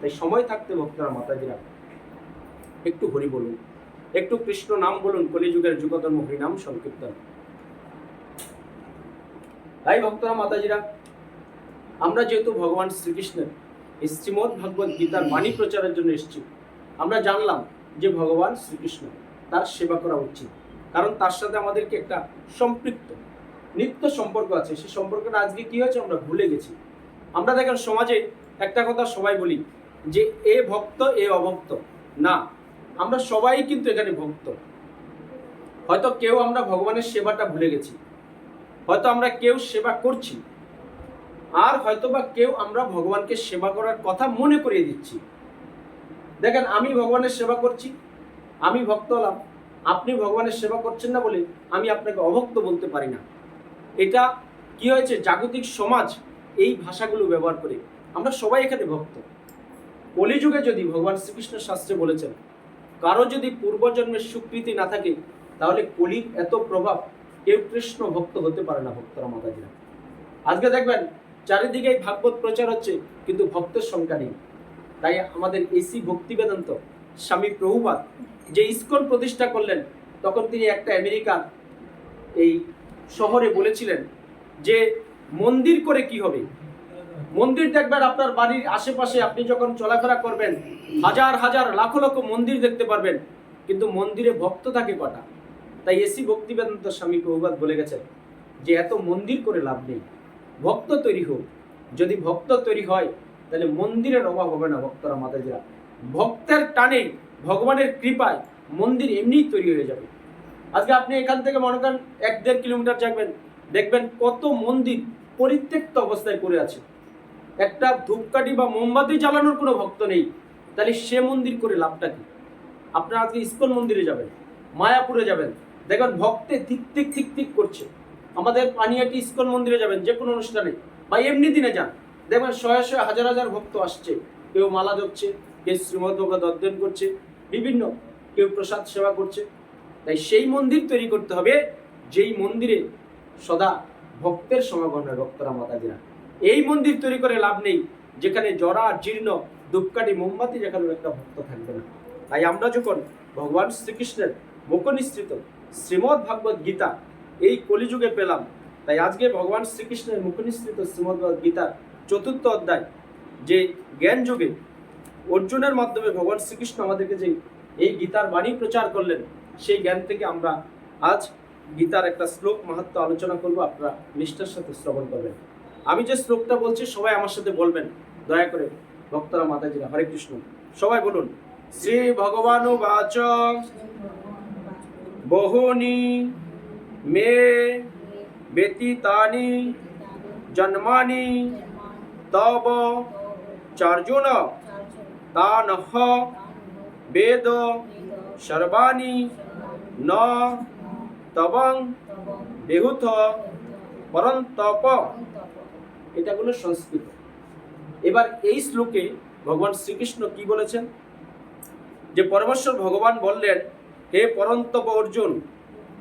তাই সময় থাকতে ভক্তরা মাতাজিরা একটু হরি বলুন, একটু কৃষ্ণ নাম বলুন, কলিযুগের যুগধর্ম হরিনাম সংকীর্তন। তাই ভক্তরা মাতাজিরা আমরা যেহেতু ভগবান শ্রীকৃষ্ণের শ্রীমদ ভগবত গীতার বাণী প্রচারের জন্য এসেছি, আমরা জানলাম যে ভগবান শ্রীকৃষ্ণ তার সেবা করা উচিত। কারণ তার সাথে আমাদেরকে একটা সম্পৃক্ত, নিত্য সম্পর্ক আছে। সেই সম্পর্কটা আজকে কি হয়েছে আমরা ভুলে গেছি। আমরা দেখেন সমাজে একটা কথা সবাই বলি যে এ ভক্ত, এ অভক্ত। না, আমরা সবাই কিন্তু এখানে ভক্ত। হয়তো কেউ আমরা ভগবানের সেবাটা ভুলে গেছি। হয়তো আমরা কেউ সেবা করছি। আর হয়তো বা কেউ আমরা ভগবানকে সেবা করার কথা মনে করিয়ে দিচ্ছি। দেখেন, আমি ভগবানের সেবা করছি, আমি ভক্ত হলাম, আপনি ভগবানের সেবা করছেন না বলে আমি আপনাকে অভক্ত বলতে পারি না। এটা কি হয়েছে? জাগতিক সমাজ এই ভাষাগুলো ব্যবহার করে। আমরা সবাই এখানে ভক্ত। কলিযুগে যদি ভগবান শ্রীকৃষ্ণ শাস্ত্রে বলেছেন, কারও যদি পূর্বজন্মের স্বীকৃতি না থাকে, তাহলে কলির এত প্রভাব কেউ কৃষ্ণ ভক্ত হতে পারে না, ভক্তরা মাতাজিরা। আজকে দেখবেন, চারিদিকেই ভাগবত প্রচার হচ্ছে, কিন্তু ভক্তের সংখ্যা নেই। তাই আমাদের এসি ভক্তি বেদান্ত স্বামী প্রভুপাত যে ইস্কন প্রতিষ্ঠা করলেন, তখন তিনি একটা আমেরিকার এই শহরে বলেছিলেন যে, মন্দির করে কি হবে? মন্দির দেখবেন আপনার বাড়ির আশেপাশে আপনি যখন চলাফেরা করবেন, হাজার হাজার, লাখো লক্ষ মন্দির দেখতে পারবেন। কিন্তু মন্দিরে ভক্ত থাকে কটা? তাই এসি ভক্তি বেদান্ত স্বামী প্রভুপাত বলে গেছেন যে, এত মন্দির করে লাভ নেই। ভক্ত তৈরি হোক। যদি ভক্ত তৈরি হয়, তাহলে মন্দিরের অভাব হবে না ভক্তরা মাতাজিরা। ভক্তের টানে, ভগবানের কৃপায় মন্দির এমনিই তৈরি হয়ে যাবে। আজকে আপনি এখান থেকে মনে করেন এক দেড় কিলোমিটার যাবেন দেখবেন কত মন্দির পরিত্যক্ত অবস্থায় পড়ে আছে। একটা ধূপকাঠি বা মোমবাতি জ্বালানোর কোনো ভক্ত নেই। তাহলে সে মন্দির করে লাভটা কি? আপনারা আজকে ইস্কন মন্দিরে যাবেন, মায়াপুরে যাবেন। দেখবেন ভক্তে ঠিক ঠিক ঠিক ঠিক করছে। আমাদের পানিয়াটি ইস্কন মন্দিরে যাবেন, যে কোনো অনুষ্ঠানে। বা এমনি দিনে যান। দেখবেন শয়ে শয়ে হাজার হাজার ভক্ত আসছে। কেউ মালা জপছে, কেউ শ্রীমদ ভগবত অধ্যয়ন করছে, বিভিন্ন কেউ প্রসাদ সেবা করছে। তাই সেই মন্দির তৈরি করতে হবে, যেই মন্দিরে সদা ভক্তের সমাগম হয় ভক্তরা মাতাজিরা। এই মন্দির তৈরি করে লাভ নেই, যেখানে জরা, জীর্ণ, ধূপকাঠি, মোমবাতি যেখানে একটা ভক্ত থাকবে না। তাই আমরা যখন ভগবান শ্রীকৃষ্ণের মুখনিসৃত শ্রীমদ্ ভাগবত গীতা এই কলিযুগে পেলাম, তাই আজকে ভগবান শ্রীকৃষ্ণের মুখনিসৃত শ্রীমদ্ গীতার চতুর্থ অধ্যায় যে জ্ঞান যুগে অর্জুনের মাধ্যমে ভগবান শ্রীকৃষ্ণ আমাদেরকে যে এই গীতার বাণী প্রচার করলেন, সেই জ্ঞান থেকে আমরা আজ গীতার একটা শ্লোক মাহাত্ম আলোচনা করব। আপনারা নিষ্ঠার সাথে শ্রবণ করবেন। আমি যে শ্লোকটা বলছি, সবাই আমার সাথে বলবেন। দয়া করে। ভক্তরা মাতাজিরা হরে কৃষ্ণ। সবাই বলুন, শ্রী ভগবান বাচ বহুনি, মে ব্যতীতানি, জন্মানি, তব চার্জুন, তানহ, বেদ, সর্বাণি, ন, তবং বেহুথ পরন্তপ। এটা হলো সংস্কৃত। এবার এই শ্লোকে ভগবান শ্রীকৃষ্ণ কি বলেছেন? যে পরমেশ্বর ভগবান বললেন, হে পরন্তপ অর্জুন,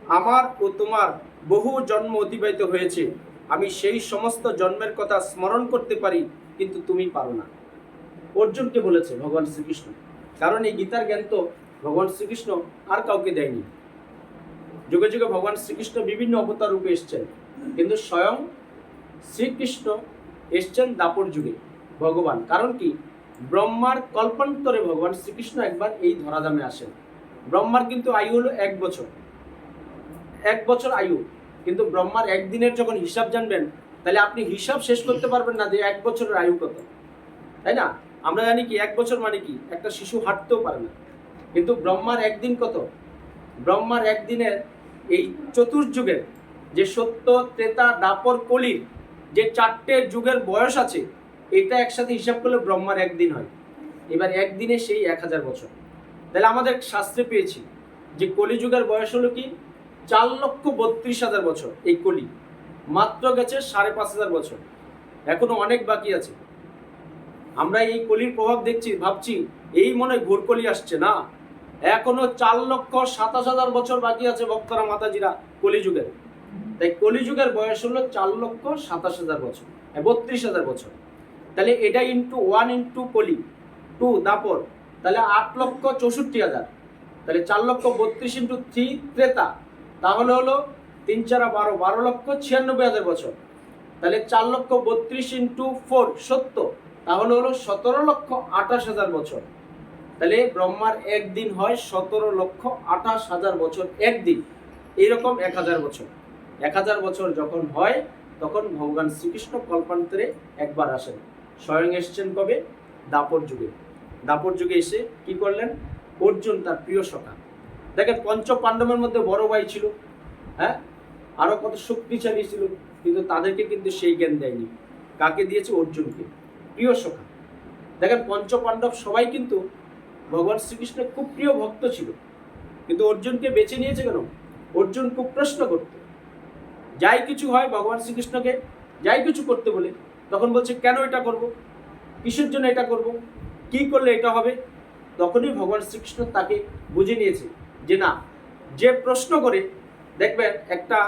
আমার ও তোমার বহু জন্ম অতিবাহিত হয়েছে। আমি সেই সমস্ত জন্মের কথা স্মরণ করতে পারি, কিন্তু তুমি পারো না। অর্জুনকে বলেছে? ভগবান শ্রীকৃষ্ণ। কারণ এই গীতার জ্ঞান তো ভগবান শ্রীকৃষ্ণ আর কাউকে দেয়নি। যুগে যুগে ভগবান শ্রীকৃষ্ণ বিভিন্ন অবতার রূপে এসছেন। কিন্তু স্বয়ং শ্রীকৃষ্ণ এসছেন দাপর যুগে, ভগবান। কারণ কি? ব্রহ্মার কল্পান্তরে ভগবান শ্রীকৃষ্ণ একবার এই ধরাধামে আসেন। ব্রহ্মার কিন্তু আয়ু হলো এক বছর। এক বছর আয়ু। কিন্তু ব্রহ্মার একদিনের যখন হিসাব জানবেন, তাহলে আপনি হিসাব শেষ করতে পারবেন না যে এক বছরের আয়ু কত। তাই না? আমরা জানি কি, এক বছর মানে কি? একটা শিশু হাঁটতেও পারে না। কিন্তু ব্রহ্মার একদিন কত? ব্রহ্মার একদিনের এই চতুর্যুগের যে সত্য, ত্রেতা, দাপর কলির যে চারটে যুগের বয়স আছে, এটা একসাথে হিসাব করলে ব্রহ্মার একদিন হয়। এবার একদিনে সেই এক হাজার বছর। তাহলে আমাদের শাস্ত্রে পেয়েছি যে কলিযুগের বয়স হলো কি? চার লক্ষ বত্রিশ হাজার বছর এই কলি। মাত্র গেছে সাড়ে পাঁচ হাজার বছর। এখনও অনেক বাকি আছে। আমরা এই কলির প্রভাব দেখছি, ভাবছি এই মনে ঘোরকলি আসছে না? এখনও চার লক্ষ সাতাশ হাজার বছর বাকি আছে ভক্তরা, মাতাজিরা কলিযুগের তাই কলিযুগের বয়স হলো চার লক্ষ সাতাশ হাজার বছর বত্রিশ হাজার বছর। তাহলে এটা into one into Kali two Dwapar তাহলে আট লক্ষ চৌষট্টি হাজার। তাহলে চার লক্ষ বত্রিশ ইন্টু থ্রি ত্রেতা, তাহলে হলো তিন চারা বারো বারো লক্ষ ছিয়ানব্বই হাজার বছর। তাহলে চার লক্ষ বত্রিশ ইন্টু ফোর সত্তর, তাহলে হলো সতেরো লক্ষ আঠাশ হাজার বছর। তাহলে ব্রহ্মার একদিন হয় সতেরো লক্ষ আঠাশ হাজার বছর একদিন এইরকম এক হাজার বছর। এক হাজার বছর যখন হয়, তখন ভগবান শ্রীকৃষ্ণ কল্পান্তরে একবার আসেন। স্বয়ং এসছেন কবে? দাপর যুগে। দাপর যুগে এসে কি করলেন? অর্জুন তার প্রিয় সখা। দেখেন পঞ্চ পাণ্ডবের মধ্যে বড় ভাই ছিল হ্যাঁ? আরও কত শক্তিশালী ছিল, কিন্তু তাদেরকে কিন্তু সেই জ্ঞান দেয়নি। কাকে দিয়েছে? অর্জুনকে। প্রিয় সখা। দেখেন পঞ্চ পাণ্ডব সবাই কিন্তু ভগবান শ্রীকৃষ্ণের খুব প্রিয় ভক্ত ছিল। কিন্তু অর্জুনকে বেছে নিয়েছে কেন? অর্জুন খুব প্রশ্ন করত। যাই কিছু হয় ভগবান শ্রীকৃষ্ণকে, যাই কিছু করতে বলে, তখন বলছে, কেন এটা করব? কিসের জন্য এটা করব? কি করলে এটা হবে? তখনই ভগবান শ্রীকৃষ্ণ তাকে বুঝে নিয়েছে যে না, যে প্রশ্ন করে, দেখবেন একটা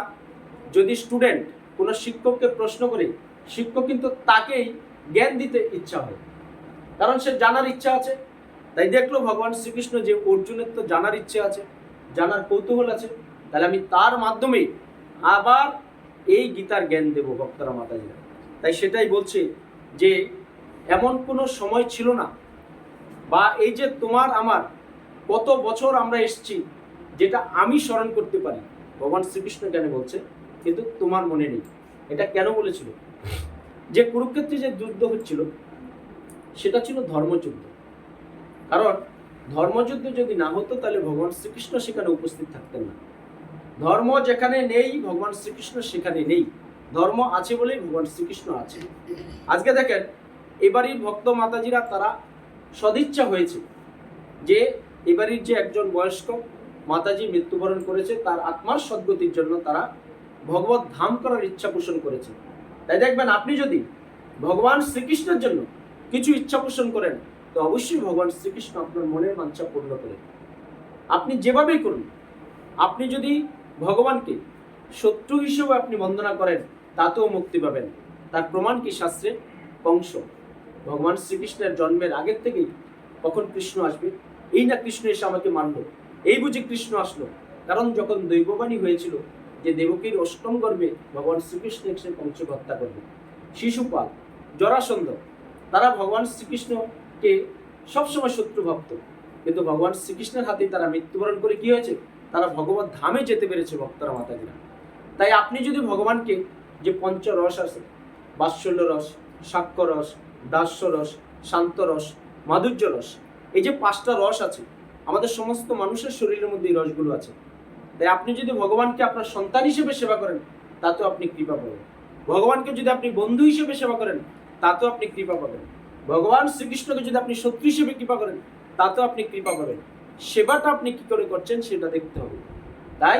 যদি স্টুডেন্ট কোনো শিক্ষককে প্রশ্ন করে, শিক্ষক কিন্তু তাকেই জ্ঞান দিতে ইচ্ছা হয়। কারণ সে জানার ইচ্ছা আছে। তাই দেখল ভগবান শ্রীকৃষ্ণ যে অর্জুনের তো জানার ইচ্ছে আছে, জানার কৌতূহল আছে, তাহলে আমি তার মাধ্যমেই আবার এই গীতার জ্ঞান দেব ভক্তরা মাতাজিরা। তাই সেটাই বলছে যে, এমন কোনো সময় ছিল না বা এই যে তোমার আমার কত বছর আমরা এসেছি যেটা আমি স্মরণ করতে পারি। ভগবান শ্রীকৃষ্ণ কেন বলছে, কিন্তু তোমার মনে নেই। এটা কেন বলেছিল? যে কুরুক্ষেত্রে যে যুদ্ধ হচ্ছিল, সেটা ছিল ধর্মযুদ্ধ। কারণ ধর্মযুদ্ধ যদি না হতো, তাহলে ভগবান শ্রীকৃষ্ণ সেখানে উপস্থিত থাকতেন না। ধর্ম যেখানে নেই, ভগবান শ্রীকৃষ্ণ সেখানে নেই। ধর্ম আছে বলেই ভগবান শ্রীকৃষ্ণ আছে আজকে দেখেন, এবারই ভক্ত মাতাজিরা তারা সদিচ্ছা হয়েছে যে এবারের যে একজন বয়স্ক মাতাজি মৃত্যুবরণ করেছে, তার আত্মার সদ্গতির জন্য তারা ভগবত ধাম করার ইচ্ছা পোষণ করেছে। তাই দেখবেন, আপনি যদি ভগবান শ্রীকৃষ্ণের জন্য কিছু ইচ্ছা পোষণ করেন, তো অবশ্যই ভগবান শ্রীকৃষ্ণ আপনার মনের বাঞ্ছা পূর্ণ করে আপনি যেভাবেই করুন, আপনি যদি ভগবানকে শত্রু হিসেবে আপনি বন্দনা করেন, তাতেও মুক্তি পাবেন। তার প্রমাণ কি শাস্ত্রে? কংস ভগবান শ্রীকৃষ্ণের জন্মের আগের থেকেই কখন কৃষ্ণ আসবে? এই না কৃষ্ণ এসে আমাকে মানল এই বুঝি কৃষ্ণ আসলো। কারণ যখন দৈববাণী হয়েছিল যে দেবকীর অষ্টম গর্ভে ভগবান শ্রীকৃষ্ণ এসে কংসকে হত্যা করবে শিশুপাল, জরাসন্ধ, তারা ভগবান শ্রীকৃষ্ণকে সবসময় শত্রু ভাবত। কিন্তু ভগবান শ্রীকৃষ্ণের হাতে তারা মৃত্যুবরণ করে কি হয়েছে? ভগবত ধামে যেতে পেরেছে ভক্তরা মাতাজিরা। তাই আপনি যদি ভগবানকে যে পঞ্চ রস আছে, বাৎসল্য রস, সাক্ষ্য রস, দাস্য রস, শান্ত রস, মাধুর্য রস, এই যে পাঁচটা রস আছে, আমাদের সমস্ত মানুষের শরীরের মধ্যে এই রসগুলো আছে। তাই আপনি যদি ভগবানকে আপনার সন্তান হিসেবে সেবা করেন, তাতেও আপনি কৃপা পাবেন। ভগবানকে যদি আপনি বন্ধু হিসেবে সেবা করেন, তাতেও আপনি কৃপা পাবেন। ভগবান শ্রীকৃষ্ণকে যদি আপনি শত্রু হিসেবে কৃপা করেন, তাতেও আপনি কৃপা পাবেন। সেবাটা আপনি কি করে করছেন সেটা দেখতে হবে। তাই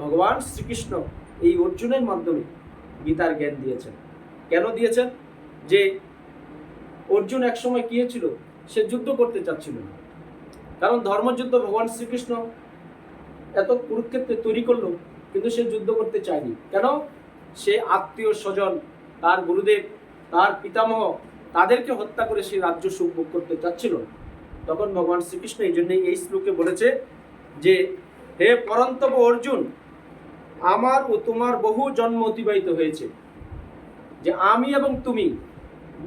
ভগবান শ্রীকৃষ্ণ এই অর্জুনের মাধ্যমে গীতার জ্ঞান দিয়েছেন। কেন দিয়েছেন? যে অর্জুন একসময় কি হয়েছিল? সে যুদ্ধ করতে চাচ্ছিল না। কারণ ধর্মযুদ্ধ ভগবান শ্রীকৃষ্ণ এত কুরুক্ষেত্রে তৈরি করল, কিন্তু সে যুদ্ধ করতে চায়নি। কেন? সে আত্মীয় স্বজন, তার গুরুদেব, তার পিতামহ তাদেরকে হত্যা করে সে রাজ্য সুখ করতে চাচ্ছিল না। তখন ভগবান শ্রীকৃষ্ণ এই জন্যই এই শ্লোকে বলেছে যে, হে পরন্তপ অর্জুন, আমার ও তোমার বহু জন্ম অতিবাহিত হয়েছে। যে আমি এবং তুমি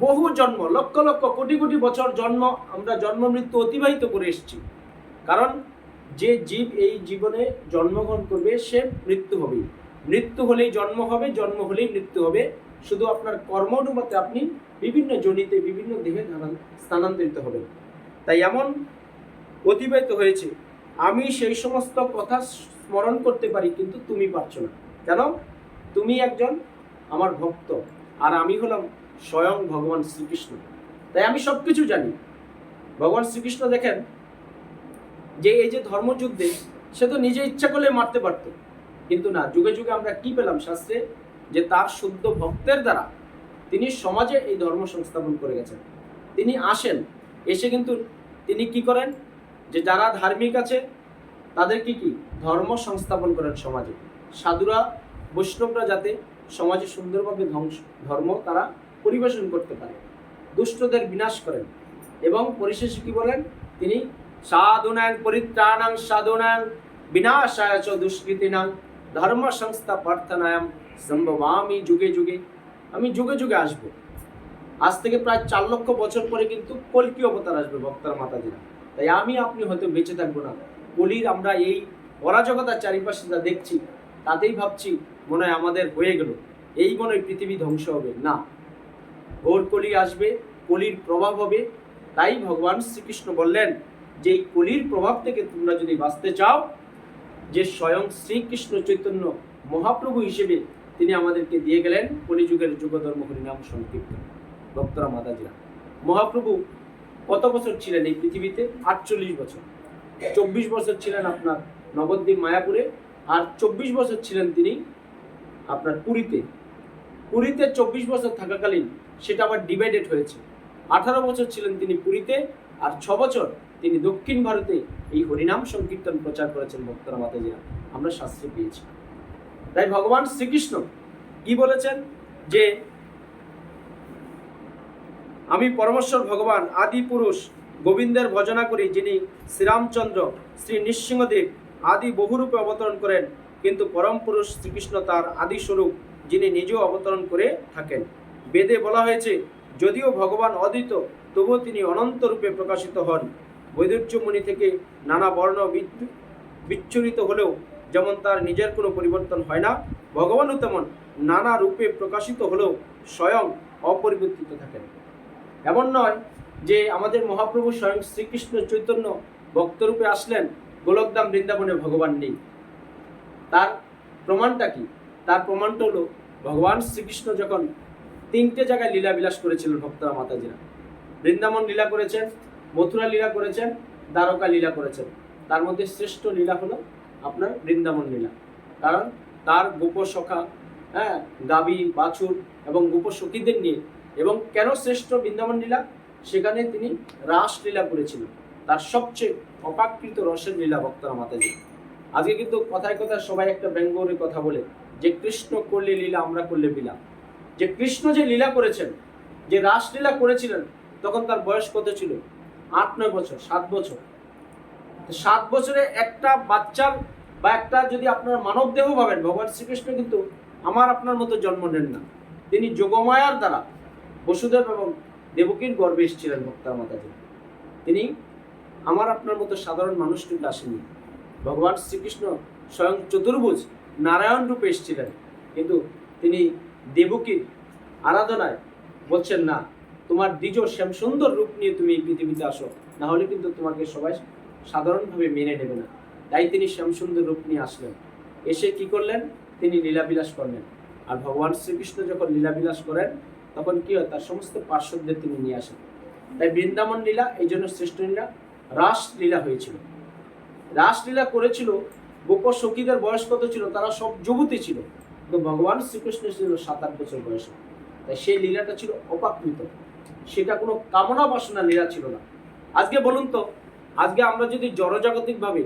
বহু জন্ম, লক্ষ লক্ষ কোটি কোটি বছর জন্ম, আমরা জন্ম মৃত্যু অতিবাহিত করে এসেছি। কারণ যে জীব এই জীবনে জন্মগ্রহণ করবে, সে মৃত্যু হবে মৃত্যু হলেই জন্ম হবে, জন্ম হলেই মৃত্যু হবে। শুধু আপনার কর্ম অনুমতে আপনি বিভিন্ন জনিতে বিভিন্ন দেহে স্থানান্তরিত হবেন। তাই এমন অতিবাহিত হয়েছে, আমি সেই সমস্ত কথা স্মরণ করতে পারি, কিন্তু তুমি পারছ না। কেন? তুমি একজন আমার ভক্ত, আর আমি হলাম স্বয়ং ভগবান শ্রীকৃষ্ণ। তাই আমি সব কিছু জানি। ভগবান শ্রীকৃষ্ণ দেখেন যে এই যে ধর্মযুদ্ধে সে তো নিজে ইচ্ছা করলে মারতে পারত, কিন্তু না, যুগে যুগে আমরা কি পেলাম শাস্ত্রে? যে তার শুদ্ধ ভক্তের দ্বারা তিনি সমাজে এই ধর্ম সংস্থাপন করে গেছেন। তিনি আসেন এসে কিন্তু তিনি কি করেন? যে যারা ধার্মিক আছে, তাদের কি কি? ধর্ম সংস্থাপন করেন সমাজে। সাধুরা, বৈষ্ণবরা যাতে সমাজে সুন্দরভাবে ধ্বংস, ধর্ম তারা পরিবেশন করতে পারে। দুষ্টদের বিনাশ করেন এবং পরিশেষে কি বলেন? তিনি, সাধুনাং পরিত্রাণাং সাধুনাং বিনাশায় চ দুষ্কৃতিনাং ধর্ম সংস্থা প্রার্থনায়াম সম্ভবামি যুগে যুগে। আমি যুগে যুগে আসব। আজ থেকে প্রায় চার লক্ষ বছর পরে কিন্তু কলকি অবতার আসবে ভক্তার মাতাজিরা। তাই আমি আপনি হয়তো বেঁচে থাকব না। কলির আমরা এই অরাজকতার চারিপাশে যা দেখছি, তাতেই ভাবছি মনে হয় আমাদের হয়ে গেল। এই মনে হয় পৃথিবী ধ্বংস হবে। না। ঘোর কলি আসবে, কলির প্রভাব হবে। তাই ভগবান শ্রীকৃষ্ণ বললেন যে এই কলির প্রভাব থেকে তোমরা যদি বাঁচতে চাও, যে স্বয়ং শ্রীকৃষ্ণ চৈতন্য মহাপ্রভু হিসেবে তিনি আমাদেরকে দিয়ে গেলেন, কলিযুগের যুগধর্ম হরিনাম সংকীর্তন। ভক্তরা মাতাজিরা। মহাপ্রভু কত বছর ছিলেন এই পৃথিবীতে? আটচল্লিশ বছর। চব্বিশ বছর ছিলেন আপনার নবদ্বীপ মায়াপুরে আর চব্বিশ বছর ছিলেন তিনি আপনার পুরীতে। পুরীতে চব্বিশ বছর থাকাকালীন সেটা আবার ডিভাইডেড হয়েছে। আঠারো বছর ছিলেন তিনি পুরীতে আর ছ বছর তিনি দক্ষিণ ভারতে এই হরিনাম সংকীর্তন প্রচার করেছেন ভক্তরা মাতাজিরা। আমরা শাস্ত্রে পেয়েছি। তাই ভগবান শ্রীকৃষ্ণ কি বলেছেন? যে আমি পরমেশ্বর ভগবান, আদি পুরুষ, গোবিন্দের ভজনা করি, যিনি শ্রীরামচন্দ্র, শ্রী নৃসিংহদেব আদি বহুরূপে অবতরণ করেন। কিন্তু পরম পুরুষ শ্রীকৃষ্ণ তার আদি স্বরূপ যিনি নিজেও অবতরণ করে থাকেন। বেদে বলা হয়েছে, যদিও ভগবান অদ্বিত, তবুও তিনি অনন্ত রূপে প্রকাশিত হন। বৈদুর্যমণি থেকে নানা বর্ণ বিচ্ছুরিত হলেও যেমন তার নিজের কোনো পরিবর্তন হয় না, ভগবানও তেমন নানা রূপে প্রকাশিত হলেও স্বয়ং অপরিবর্তিত থাকেন। এমন নয় যে আমাদের মহাপ্রভু স্বয়ং শ্রীকৃষ্ণ চৈতন্য ভক্তরূপে আসলেন গোলকধাম বৃন্দাবনে ভগবান নেই। তার প্রমাণটা কি? তার প্রমাণটা হলো ভগবান শ্রীকৃষ্ণ যখন তিনটে জায়গায় লীলা বিলাস করেছিলেন ভক্তরা মাতাজিরা। বৃন্দাবন লীলা করেছেন, মথুরা লীলা করেছেন, দ্বারকা লীলা করেছেন। তার মধ্যে শ্রেষ্ঠ লীলা হলো আপনার বৃন্দাবন লীলা। কারণ তার গোপ সখা হ্যাঁ গাবি, বাছুর এবং গোপ সখীদের নিয়ে এবং কেন শ্রেষ্ঠ বৃন্দাবন লীলা? সেখানে তিনি রাস লীলা করেছিলেন। তার সবচেয়ে অপাকৃত রসের লীলা ভক্তরা মাতাজি আজকে কিন্তু কথায় কথায় সবাই একটা ব্যঙ্গরে কথা বলে, যে কৃষ্ণ করলে লীলা আমরা করলে লীলা যে কৃষ্ণ যে লীলা করেছেন, যে রাসলীলা করেছিলেন, তখন তার বয়স কত ছিল? আট, নয় বছর, সাত বছর। সাত বছরে একটা বাচ্চার বা একটা যদি আপনার মানব দেহ ভাবেন, ভগবান শ্রীকৃষ্ণ কিন্তু আমার আপনার মতো জন্ম নেন না। তিনি যোগমায়ার দ্বারা বসুদেব এবং দেবকীর গর্বে এসেছিলেন ভক্তার মাতাজি। তিনি আমার আপনার মতো সাধারণ মানুষ কিন্তু আসেননি ভগবান শ্রীকৃষ্ণ স্বয়ং চতুর্ভুজ নারায়ণ রূপে এসেছিলেন। কিন্তু তিনি দেবকীর আরাধনায় বলছেন, না, তোমার দ্বিজ শ্যাম সুন্দর রূপ নিয়ে তুমি এই পৃথিবীতে আসো। না হলে কিন্তু তোমাকে সবাই সাধারণভাবে মেনে নেবে না। তাই তিনি শ্যাম সুন্দর রূপ নিয়ে আসলেন। এসে কি করলেন? তিনি লীলাবিলাস করলেন। আর ভগবান শ্রীকৃষ্ণ যখন লীলাবিলাস করেন তখন কি হয়, তার সমস্ত পার্শ্বদের তিনি নিয়ে আসেন। তাই বৃন্দাবন লীলা, এই জন্য শ্রেষ্ঠ লীলা, রাস লীলা হয়েছিল। রাসলীলা করেছিল, গোপ সখীদের বয়স কত ছিল, তারা সব যুবতী ছিল। কিন্তু ভগবান শ্রীকৃষ্ণ ছিল সাত আট বছর বয়সে। তাই সেই লীলাটা ছিল অপাকৃত। সেটা কোনো কামনা বাসনা লীলা ছিল না। আজকে বলুন তো, আজকে আমরা যদি জড়জাগতিকভাবে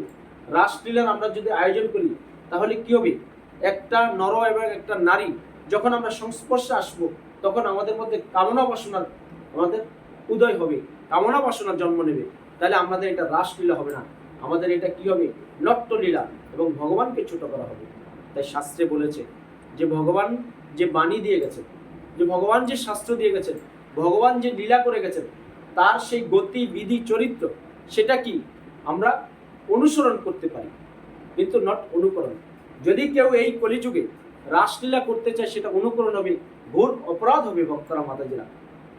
রাসলীলার আমরা যদি আয়োজন করি, তাহলে কি হবে? একটা নর এবং একটা নারী, যখন আমরা সংস্পর্শে আসব তখন আমাদের মধ্যে কামনা বাসনার আমাদের উদয় হবে। কামনা বাসনার জন্ম নেবে। তাহলে আমাদের এটা রাসলীলা হবে না। আমাদের এটা কি হবে? নট্টলীলা এবং ভগবানকে ছোট করা হবে। তাই শাস্ত্রে বলেছে যে ভগবান যে বাণী দিয়ে গেছেন, যে ভগবান যে শাস্ত্র দিয়ে গেছেন, ভগবান যে লীলা করে গেছেন, তার সেই গতি, বিধি, চরিত্র, সেটা কি আমরা অনুসরণ করতে পারি, কিন্তু নট অনুকরণ। যদি কেউ এই কলিযুগে রাসলীলা করতে চায়, সেটা অনুকরণ হবে। ঘোর অপরাধ হবে ভক্তরা মাতাজিরা।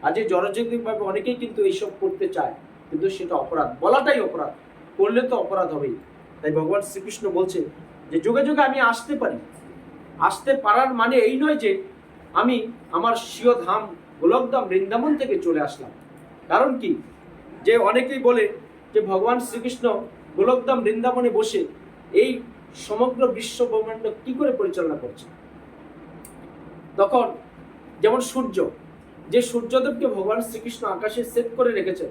আজ জনজাতিকভাবে অনেকেই কিন্তু এইসব করতে চায়, কিন্তু সেটা অপরাধ। বলাটাই অপরাধ, করলে তো অপরাধ হবেই। তাই ভগবান শ্রীকৃষ্ণ বলছে যে, যুগে যুগে আমি আসতে পারি। আসতে পারার মানে এই নয় যে, আমি আমার স্বীয় ধাম গোলকধাম বৃন্দাবন থেকে চলে আসলাম। কারণ কি? যে অনেকেই বলে যে, ভগবান শ্রীকৃষ্ণ গোলকধাম বৃন্দাবনে বসে এই সমগ্র বিশ্ব ব্রহ্মাণ্ড কি করে পরিচালনা করছে? তখন যেমন সূর্য, যে সূর্যদেবকে ভগবান শ্রীকৃষ্ণ আকাশে সেট করে রেখেছেন,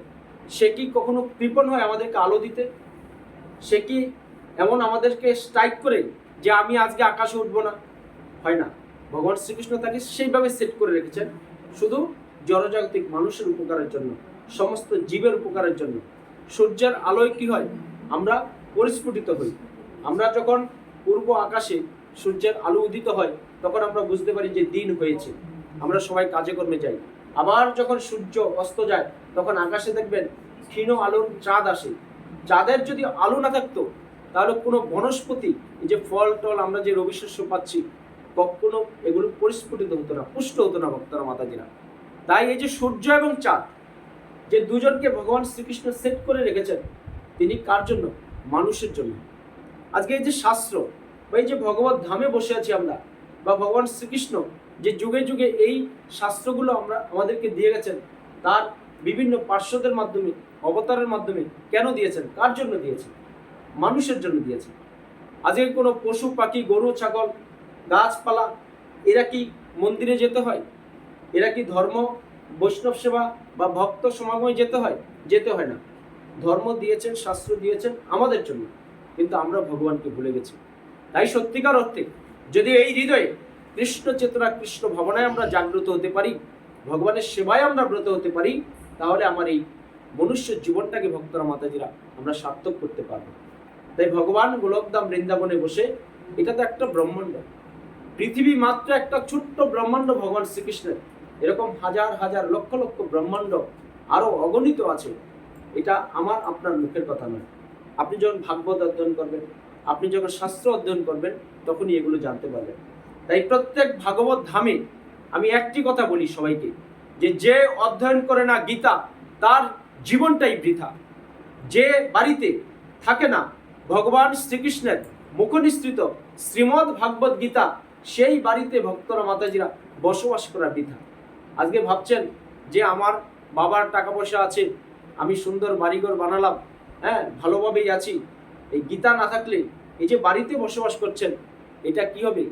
সে কি কখনো কৃপণ হয় আমাদেরকে আলো দিতে? সে কি এমন আমাদেরকে স্ট্রাইক করে যে আমি আজকে আকাশে উঠবো না? হয় না। ভগবান শ্রীকৃষ্ণ তাকে সেইভাবে সেট করে রেখেছেন, শুধু জনজাগতিক মানুষের উপকারের জন্য, সমস্ত জীবের উপকারের জন্য। সূর্যের আলোয় কি হয়? আমরা পরিস্ফুটিত হই। আমরা যখন পূর্ব আকাশে সূর্যের আলো উদিত হয়, তখন আমরা বুঝতে পারি যে দিন হয়েছে। আমরা সবাই কাজে কর্মে যাই। আবার যখন সূর্য অস্ত যায়, তখন আকাশে দেখবেন ক্ষীণ আলোর চাঁদ আসে। চাঁদের যদি আলো না থাকতো, তাহলে কোনো বনস্পতি যে ফল, টল আমরা যে রবি শস্য পাচ্ছি, কখনো এগুলো পরিস্ফুটিত হতো না, পুষ্ট হতো না ভক্তরা, মাতাজিরা। তাই এই যে সূর্য এবং চাঁদ, যে দুজনকে ভগবান শ্রীকৃষ্ণ সেট করে রেখেছেন, তিনি কার জন্য? মানুষের জন্য। আজকে এই যে শাস্ত্র, বা এই যে ভগবত ধামে বসে আছি আমরা, বা ভগবান শ্রীকৃষ্ণ যে যুগে যুগে এই শাস্ত্রগুলো আমরা আমাদেরকে দিয়ে গেছেন, তার বিভিন্ন পার্শ্বদের মাধ্যমে, অবতারের মাধ্যমে কেন দিয়েছেন? কার জন্য দিয়েছেন? মানুষের জন্য দিয়েছেন। আজকে কোনো পশু, পাখি, গরু, ছাগল, গাছপালা, এরা কি মন্দিরে যেতে হয়? এরা কি ধর্ম, বৈষ্ণব সেবা বা ভক্ত সমাগমে যেতে হয়? যেতে হয় না। ধর্ম দিয়েছেন, শাস্ত্র দিয়েছেন আমাদের জন্য। কিন্তু আমরা ভগবানকে ভুলে গেছি। তাই সত্যিকার অর্থে যদি এই হৃদয়ে কৃষ্ণ চেতনা কৃষ্ণ ভাবনায় আমরা জাগ্রত হতে পারি, ভগবানের সেবায় আমরা ব্রত হতে পারি, তাহলে আমার এই মনুষ্য জীবনটাকে ভক্তরা মাতাজিরা আমরা সার্থক করতে পারব। তাই ভগবান গোলকধাম বৃন্দাবনে বসে এটা তো একটা ব্রহ্মাণ্ড। পৃথিবী মাত্র একটা ছোট্ট ব্রহ্মাণ্ড ভগবান শ্রীকৃষ্ণের। এরকম হাজার হাজার লক্ষ লক্ষ ব্রহ্মাণ্ড আরও অগণিত আছে। এটা আমার, আপনার মুখের কথা নয়। আপনি যখন ভাগবত অধ্যয়ন করবেন, আপনি যখন শাস্ত্র অধ্যয়ন করবেন, তখনই এগুলো জানতে পারবেন। তাই প্রত্যেক ভাগবত ধামে আমি একটি কথা বলি সবাইকে, যে যে অধ্যয়ন করে না গীতা, তার জীবনটাই বৃথা। যে বাড়িতে থাকে না ভগবান শ্রীকৃষ্ণের মুখনিসৃত শ্রীমদ্ ভাগবত গীতা, সেই বাড়িতে ভক্তরা, মাতাজিরা বসবাস করা বৃথা। আজকে ভাবছেন যে আমার বাবার টাকা পয়সা আছে, আমি সুন্দর বাড়িঘর বানালাম হ্যাঁ ভালোভাবেই আছি। এই গীতা না থাকলে এই যে বাড়িতে বসবাস করছেন, এটা কি হবে?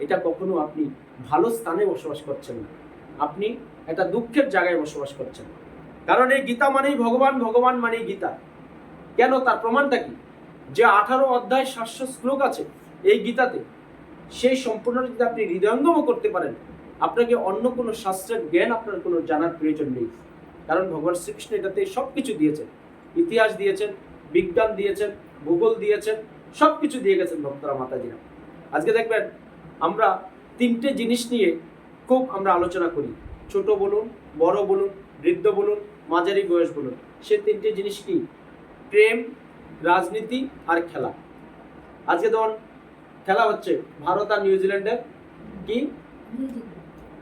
এটা কখনো আপনি ভালো স্থানে বসবাস করছেন না। আপনি একটা দুঃখের জায়গায় বসবাস করছেন। কারণ এই গীতা মানেই ভগবান ভগবান মানেই গীতা। কেন? তার প্রমাণটা কি? যে আঠারো অধ্যায় সাতশো শ্লোক আছে এই গীতাতে। সেই সম্পূর্ণ যদি আপনি হৃদয়ঙ্গম করতে পারেন, আপনাকে অন্য কোনো শাস্ত্রের জ্ঞান আপনার কোনো জানার প্রয়োজন নেই। কারণ ভগবান শ্রীকৃষ্ণ এটাতে সব কিছু দিয়েছেন। ইতিহাস দিয়েছেন, বিজ্ঞান দিয়েছেন, ভূগোল দিয়েছেন সব কিছু দিয়ে গেছেন ভক্তরা, মাতাজিরা। আজকে দেখবেন আমরা তিনটে জিনিস নিয়ে খুব আমরা আলোচনা করি। ছোট বলুন, বড় বলুন, বৃদ্ধ বলুন, মাঝারি বয়স বলুন। সে তিনটে জিনিস কি? প্রেম, রাজনীতি আর খেলা। আজকে ধরুন খেলা হচ্ছে ভারত আর নিউজিল্যান্ডের কি?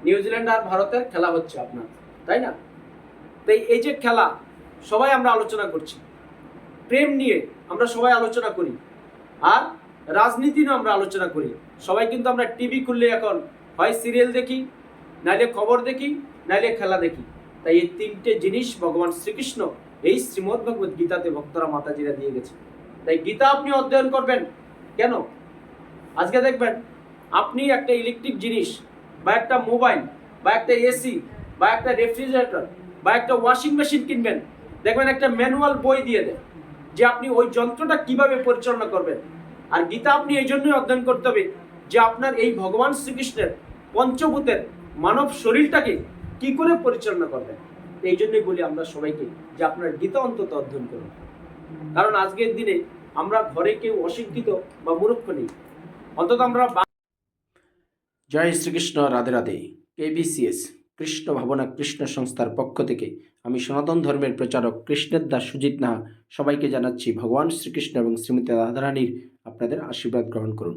নিউজিল্যান্ড আর ভারতের খেলা হচ্ছে আপনার, তাই না? তাই এই যে খেলা, সবাই আমরা আলোচনা করছি। প্রেম নিয়ে আমরা সবাই আলোচনা করি। আর রাজনীতি নিয়ে আমরা আলোচনা করি। সবাই কিন্তু আমরা টিভি খুললে এখন হয় সিরিয়াল দেখি, নাইলে খবর দেখি, নাইলে খেলা দেখি। তাই এই তিনটে জিনিস ভগবান শ্রীকৃষ্ণ এই শ্রীমদ্ ভগবত গীতাতে ভক্তরা মাতাজিরা দিয়ে গেছে। তাই গীতা আপনি অধ্যয়ন করবেন। কেন? আজকে দেখবেন আপনি একটা ইলেকট্রিক জিনিস বা একটা মোবাইল বা একটা এসি বা একটা রেফ্রিজারেটর বা একটা ওয়াশিং মেশিন কিনবেন, দেখবেন একটা ম্যানুয়াল বই দিয়ে দেয় যে আপনি ওই যন্ত্রটা কীভাবে পরিচালনা করবেন। আর গীতা আপনি এই জন্যই অধ্যয়ন করতে হবে যে আপনার এই ভগবান শ্রীকৃষ্ণের পঞ্চভূতের মানব শরীরটাকে কি করে পরিচালনা করবেন? এই জন্যই বলি আমরা সবাইকে যে আপনার গীতা অন্তত অধ্যয়ন করুন। কারণ আজকের দিনে আমরা ঘরে কেউ অশিক্ষিত বা মূর্খ নেই। অন্তত আমরা জয় শ্রীকৃষ্ণ, রাধে রাধে। কেবিসিএস কৃষ্ণ ভাবনা, কৃষ্ণ সংস্থার পক্ষ থেকে আমি সনাতন ধর্মের প্রচারক কৃষ্ণের দাস সুজিত নাহা সবাইকে জানাচ্ছি, ভগবান শ্রীকৃষ্ণ এবং শ্রীমতী রাধারানীর আপনাদের আশীর্বাদ গ্রহণ করুন।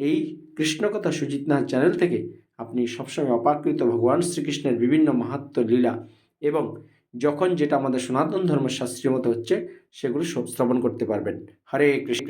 এই কৃষ্ণকথা সুজিত নাথ চ্যানেল থেকে আপনি সবসময় অপাকৃত ভগবান শ্রীকৃষ্ণের বিভিন্ন মাহাত্ম লীলা এবং যখন যেটা আমাদের সনাতন ধর্মের শাস্ত্রীয় মতো হচ্ছে, সেগুলো শ্রবণ করতে পারবেন। হরে কৃষ্ণ।